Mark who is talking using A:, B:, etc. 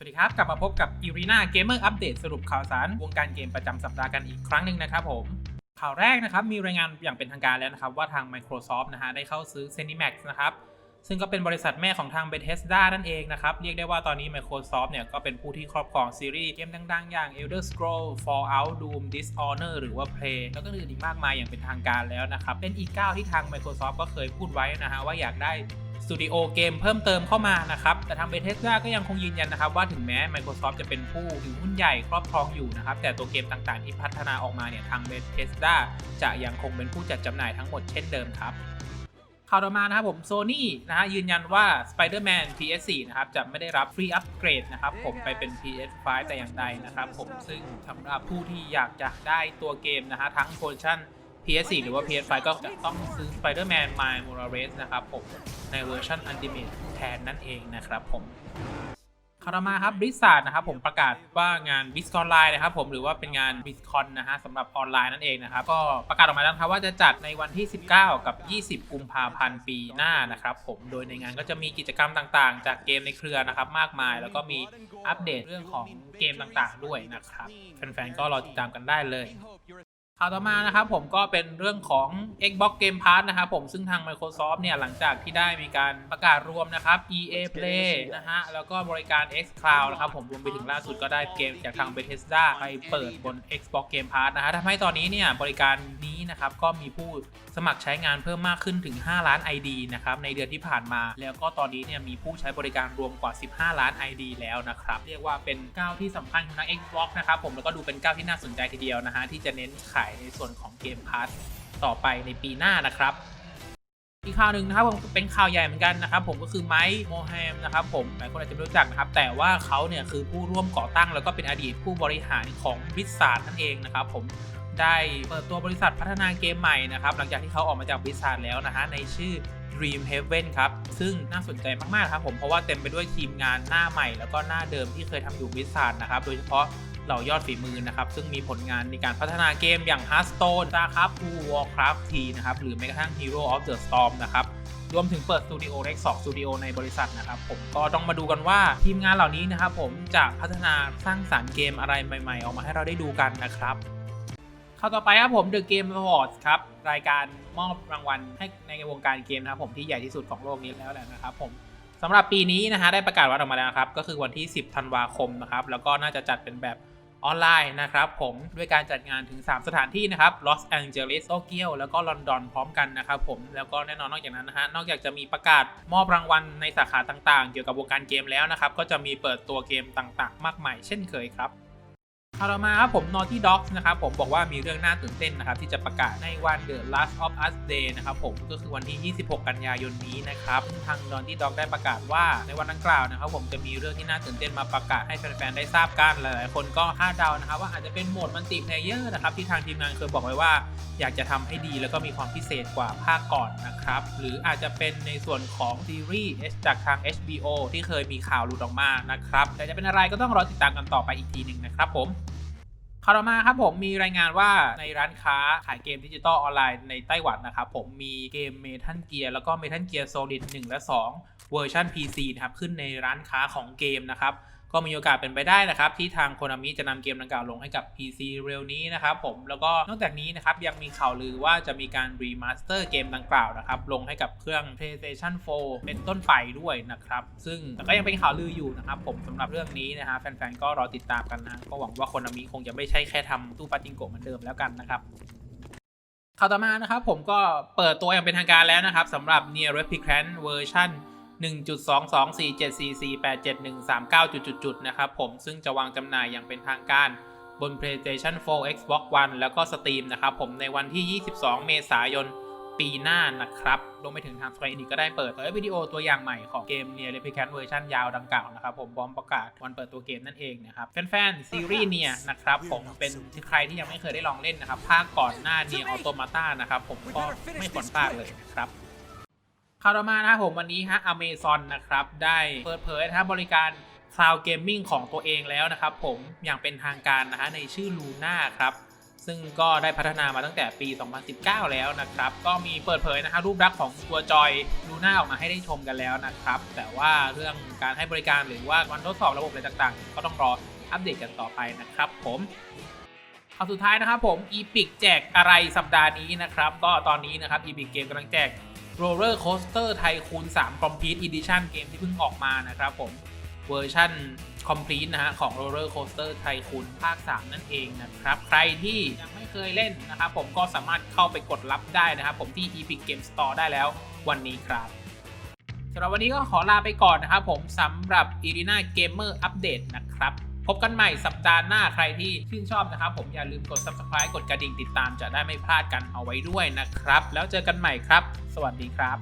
A: สวัสดีครับ กลับมาพบกับ Irina Gamer Update สรุปข่าวสาร วงการเกมประจำสัปดาห์กันอีกครั้งหนึ่งนะครับผม ข่าวแรกนะครับ มีรายงานอย่างเป็นทางการแล้วนะครับ ว่าทาง Microsoft นะฮะได้เข้าซื้อ Zenimax นะครับ ซึ่งก็เป็นบริษัทแม่ของทาง Bethesda นั่นเองนะครับ เรียกได้ว่าตอนนี้ Microsoft เนี่ยก็เป็นผู้ที่ครอบครองซีรีส์เกมดัง ๆ อย่าง Elder Scrolls Fallout Doom Dishonor หรือว่า Prey แล้วก็อื่นอีกมากมายอย่างเป็นทางการแล้วนะครับเป็นอีกก้าวที่ทาง Microsoft ก็เคยพูดไว้นะฮะว่าอยากได้ สตูดิโอเกมเพิ่มเติมเข้ามานะครับ แต่ทาง Bethesda ก็ยังคงยืนยันนะครับ ว่าถึงแม้ Microsoft จะเป็นผู้ถือหุ้นใหญ่ครอบครองอยู่นะครับ แต่ตัวเกมต่างๆที่พัฒนาออกมาเนี่ยทาง Bethesda จะยังคงเป็นผู้จัดจำหน่ายทั้งหมดเช่นเดิมครับข่าวต่อมานะครับผม Sony นะฮะยืนยันว่า Spider-Man PS4 นะครับจะไม่ได้รับฟรีอัปเกรดนะครับผมไปเป็น PS5 แต่อย่างใดนะครับผมซึ่งสำหรับผู้ที่อยากจะได้ตัวเกมนะฮะทั้งโพชั่น PS4 หรือว่า PS5 ก็จะต้องซื้อ Spider-Man Miles Morales นะครับผม ในเวอร์ชัน Ultimate แทนนั่นเองนะครับผมคารามาครับบริษัทนะครับผมประกาศว่างาน b i z c o n Live นะครับผมหรือว่าเป็นงาน b i z c o n นะฮะสำหรับออนไลน์นั่นเองนะครับก็ประกาศออกมาแล้วครับว่าจะจัดในวันที่ 19 กับ 20 กุมภาพันธ์ปีหน้านะครับผมโดยในงานก็จะมีกิจกรรมต่างๆ จากเกมในเครือนะครับมากมาย แล้วก็มีอัปเดตเรื่องของเกมต่างๆ ด้วยนะครับแฟนๆก็รอติดตามกันได้เลย ข่าวต่อมานะครับผมก็เป็นเรื่องของ Xbox Game Pass นะครับผมซึ่งทาง Microsoft เนี่ยหลังจากที่ได้มีการประกาศรวมนะครับ EA Play นะฮะแล้วก็บริการ X Cloud นะครับผมรวมไปถึงล่าสุดก็ได้เกมจากทาง Bethesda ไปเปิดบน Xbox Game Pass นะฮะทำให้ตอนนี้เนี่ยบริการนี้ นะครับก็มีผู้สมัครใช้งานเพิ่มมากขึ้นถึง 5 ล้าน ID นะครับในเดือนที่ผ่านมา แล้วก็ตอนนี้เนี่ยมีผู้ใช้บริการรวมกว่า 15 ล้าน ID แล้วนะครับเรียกว่าเป็นก้าวที่สำคัญของทาง Xbox นะครับผมแล้วก็ดูเป็นก้าวที่น่าสนใจทีเดียวนะฮะที่จะเน้นขายในส่วนของเกมพาร์ต่อไปในปีหน้านะครับอีกข่าวหนึ่งนะครับผมเป็นข่าวใหญ่เหมือนกันนะครับผมก็คือไมค์โมแฮมนะครับผมหลายคนอาจจะไม่รู้จักนะครับแต่ว่าเขาเนี่ยคือผู้ร่วมก่อตั้งแล้วก็เป็นอดีตผู้บริหารของบิสซาร์นั่นเองนะครับผม ได้เปิดตัวบริษัทพัฒนาเกมใหม่นะครับ หลังจากที่เขาออกมาจากบิสซาร์แล้วนะฮะในชื่อ Dream Heaven ครับ ซึ่งน่าสนใจมาก ๆ ครับผม เพราะว่าเต็มไปด้วยทีมงานหน้าใหม่ แล้วก็หน้าเดิมที่เคยทำอยู่บิสซาร์นะครับ โดยเฉพาะเหล่ายอดฝีมือนะครับ ซึ่งมีผลงานในการพัฒนาเกมอย่าง Hearthstone StarCraft 2 Warcraft 3นะครับ หรือแม้กระทั่ง Hero of the Storm นะครับ รวมถึงเปิดสตูดิโอเล็กสองสตูดิโอในบริษัทนะครับ ผมก็ต้องมาดูกันว่าทีมงานเหล่านี้นะครับผมจะพัฒนาสร้างสารรค์เกมอะไรใหม่ ๆ ออกมาให้เราได้ดูกันนะครับ เข้าต่อไปครับผม The Game Awards ครับ รายการมอบรางวัลให้ในวงการเกมนะครับผมที่ใหญ่ที่สุดของโลกนี้แล้วแหละนะครับผมสำหรับปีนี้นะฮะได้ประกาศวัดออกมาแล้วครับ ก็คือวันที่ 10 ธันวาคมนะครับ แล้วก็น่าจะจัดเป็นแบบออนไลน์นะครับผมด้วยการจัดงานถึง 3 สถานที่นะครับลอสแองเจลิสโตเกียวแล้วก็ลอนดอนพร้อมกันนะครับผมแล้วก็แน่นอนนอกจากนั้นนะฮะนอกจากจะมีประกาศมอบรางวัลในสาขาต่างๆ เกี่ยวกับวงการเกมแล้วนะครับ ก็จะมีเปิดตัวเกมต่างๆ มากมายเช่นเคยครับาวต่อมาครับผม Naughty Dogs นะครับผมบอกว่ามีเรื่องน่าตื่นเต้นนะครับ ที่จะประกาศในวัน The Last of Us Day นะครับผมก็คือวันที่ 26 กันยายนนี้นะครับทาง Naughty Dog ได้ประกาศว่าในวันดังกล่าวนะครับ ผมจะมีเรื่องที่น่าตื่นเต้นมาประกาศให้แฟนๆได้ทราบกันหลายๆ คนก็คาดเดานะครับ ว่าอาจจะเป็นโหมดมัลติเพลเยอร์นะครับที่ทางทีมงานเคยบอกไว้ว่า อยากจะทำให้ดีแล้วก็มีความพิเศษกว่าภาคก่อนนะครับหรืออาจจะเป็นในส่วนของซีรีส์จากทาง HBO ที่เคยมีข่าวหลุดออกมานะครับแต่จะเป็นอะไรก็ต้องรอติดตามกันต่อไปอีกทีหนึ่งนะครับผมาวต่อมาครับผมมีรายงานว่าในร้านค้าขายเกมดิจิตอลออนไลน์ในไต้หวันนะครับผมมีเกมเมทัลเกียร์แล้วก็เมทัลเกียร์โซลิด1และ 2 เวอร์ชัน PC นะครับขึ้นในร้านค้าของเกมนะครับ ก็มีโอกาสเป็นไปได้นะครับ ที่ทางโคนามิจะนำเกมดังกล่าวลงให้กับ PC เร็วนี้นะครับผมแล้วก็นอกจากนี้นะครับยังมีข่าวลือว่าจะมีการรีมาสเตอร์เกมดังกล่าวนะครับลงให้กับเครื่อง PlayStation 4 เป็นต้นไปด้วยนะครับซึ่งแต่ก็ยังเป็นข่าวลืออยู่นะครับผมสำหรับเรื่องนี้นะฮะแฟนๆก็รอติดตามกันนะก็หวังว่าโคนามิคงจะไม่ใช่แค่ทำตู้ปาจิงโกะเหมือนเดิมแล้วกันนะครับข่าวต่อมานะครับผมก็เปิดตัวอย่างเป็นทางการแล้วนะครับสำหรับ Near Replicant เวอร์ชัน 1.22474871139 นะครับ ผมซึ่งจะวางจำหน่ายอย่างเป็นทางการบน PlayStation 4 Xbox One แล้วก็ Steam นะครับผมในวันที่ 22 เมษายนปีหน้านะครับรวมไปถึงทาง Square Enix ก็ได้เปิดเผยวิดีโอตัวอย่างใหม่ของเกม Near Replicant เวอร์ชันยาวดังกล่าวนะครับผมพร้อมประกาศวันเปิดตัวเกมนั่นเองนะครับแฟนๆซีรีส์เนี่ยนะครับผมเป็นใครที่ยังไม่เคยได้ลองเล่นนะครับภาคก่อนหน้า Nier Automata นะครับผมก็ไม่ควรพลาดเลยนะครับ ข่าวต่อมานะครับผมวันนี้ฮะ Amazon นะครับ ได้เปิดเผยนะบริการ Cloud Gaming ของตัวเองแล้วนะครับผมอย่างเป็นทางการนะฮะในชื่อ Luna ครับ ซึ่งก็ได้พัฒนามาตั้งแต่ปี 2019 แล้วนะครับ ก็มีเปิดเผยนะฮะรูปลักษณ์ของตัวจอยลูน่าออกมาให้ได้ชมกันแล้วนะครับ แต่ว่าเรื่องการให้บริการหรือว่าวันทดสอบระบบอะไรต่างๆ ก็ต้องรออัปเดตกันต่อไปนะครับผม เอาสุดท้ายนะครับผม Epic แจกอะไรสัปดาห์นี้นะครับ ก็ตอนนี้นะครับ Epic Game กำลังแจก Roller Coaster Tycoon 3 Complete Edition เกมที่เพิ่งออกมานะครับผมเวอร์ชัน Complete นะฮะของ Roller Coaster Tycoon ภาค 3 นั่นเองนะครับ ใครที่ยังไม่เคยเล่นนะครับผมก็สามารถเข้าไปกดรับได้นะครับผมที่ Epic Game Store ได้แล้ววันนี้ครับสำหรับวันนี้ก็ขอลาไปก่อนนะครับผมสำหรับ Irina Gamer Update นะครับ พบกันใหม่สัปดาห์หน้าใครที่ชื่นชอบนะครับ ผมอย่าลืมกด Subscribe กดกระดิ่งติดตามจะได้ไม่พลาดกันเอาไว้ด้วยนะครับ แล้วเจอกันใหม่ครับ สวัสดีครับ